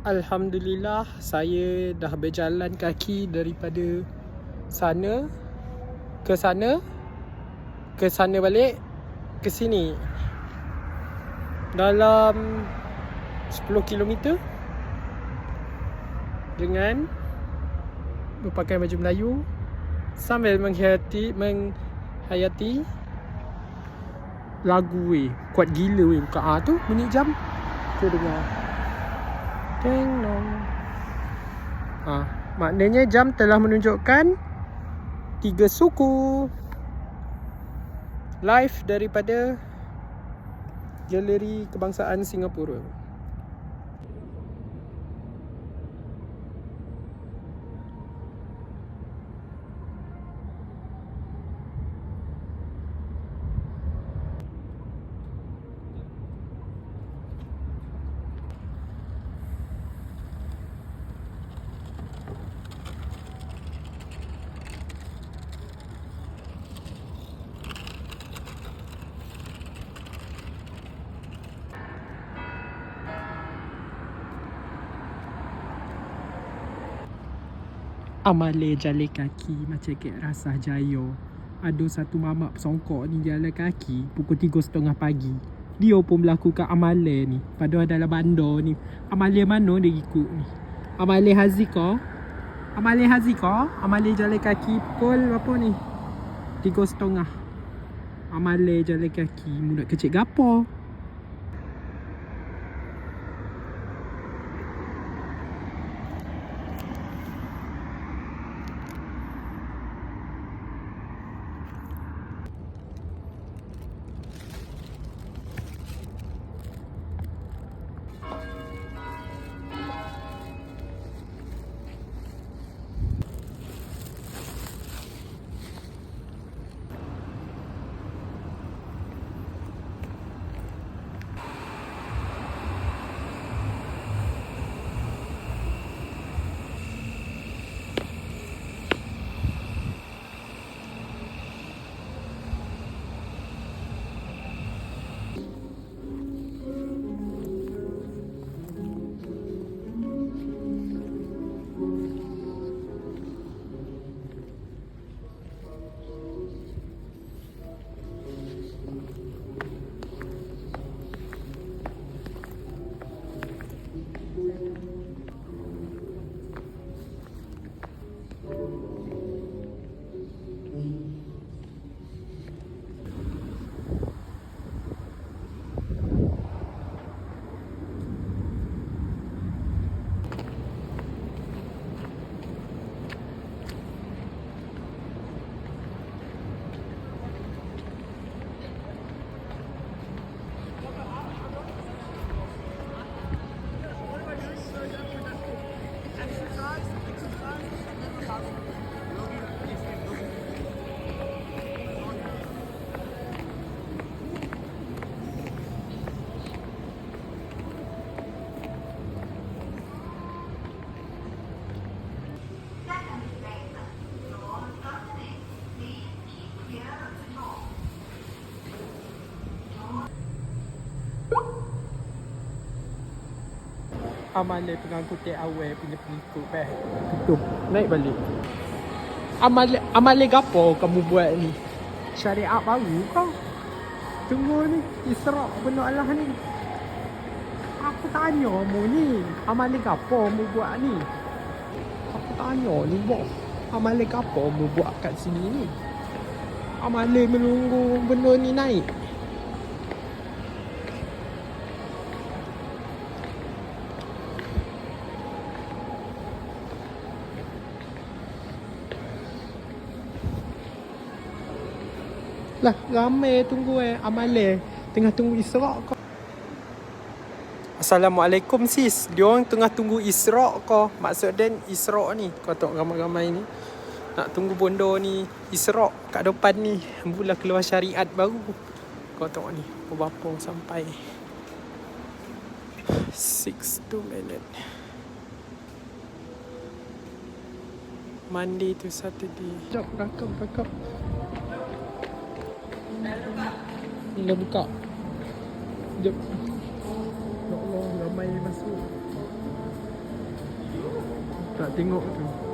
Alhamdulillah saya dah berjalan kaki daripada sana ke sana ke sana balik ke sini. Dalam 10 km dengan berpakaian baju Melayu sambil menghayati menghayati lagu weh kuat gila weh buka ah tu bunyi jam. Tu dengar Ding dong. Ha, maknanya jam telah menunjukkan tiga suku. Live daripada Galeri Kebangsaan Singapura. Amale jalan kaki macam kek rasa jaya. Ada satu mamak songkok ni jalan kaki pukul tiga setengah pagi. Dia pun melakukan amale ni. Padahal dalam bandar ni. Amale mana dia ikut ni? Amale Hazika? Amale Hazika? Amale jalan kaki pukul berapa ni? Tiga setengah. Amale jalan kaki. Mudah kecil gapo? Amale pengangkut take away punya pengikut eh. Tutup. Naik balik. Amale amale gapo kamu buat ni? Syariat baru kau. Tunggu ni. Isra' benda Allah ni. Aku tanya mu ni. Amale gapo mu buat ni? Aku tanya ni boh. Amale gapo mu buat kat sini ni? Amale menunggu benda ni naik. Lah ramai tunggu eh. Amale Tengah tunggu Isra' kau. Assalamualaikum sis. Diorang tengah tunggu Isra' kau. Maksud dan Isra' ni. Kau tengok ramai-ramai ni. Nak tunggu bondo ni Isra' kat depan ni. Mula keluar syariat baru. Kau tengok ni Berapa sampai. 6 2 minute. Monday to Saturday. Sekejap rakam rakam ni dah buka. Sekejap Ya Allah, ramai masuk. Tak tengok tu.